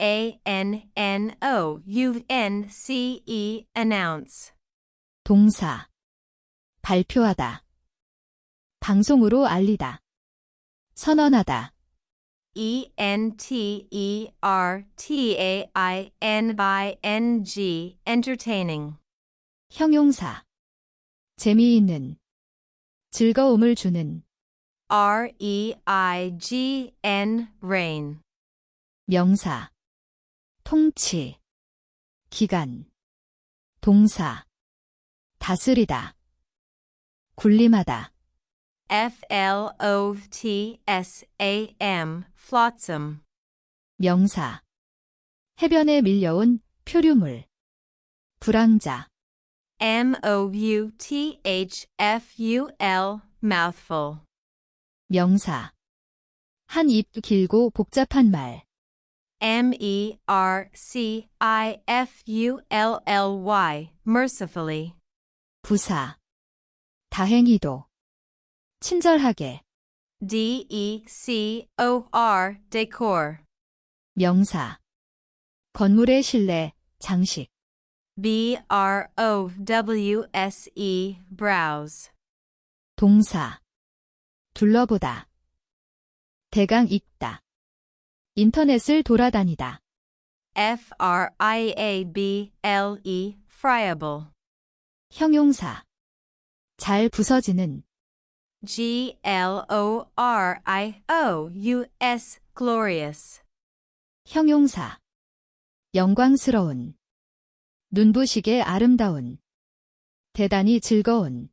A N N O U N C E announce. 동사. 발표하다. 방송으로 알리다. 선언하다. E N T E R T A I N I N G entertaining. 형용사. 재미있는. 즐거움을 주는. R E I G N rain. 명사. 통치. 기간. 동사. 다스리다. 군림하다. F L O T S A M flotsam. 명사. 해변에 밀려온 표류물. 불황자. M O U T H F U L mouthful. 명사. 한 입 길고 복잡한 말. M E R C I F U L L Y mercifully. 부사. 다행히도. 친절하게. D E C O R decor. 명사. 건물의 실내, 장식. B R O W S E browse. 동사. 둘러보다. 대강 읽다. 인터넷을 돌아다니다. F R I A B L E friable. 형용사. 잘 부서지는. G L O R I O U S glorious. 형용사. 영광스러운. 눈부시게 아름다운. 대단히 즐거운.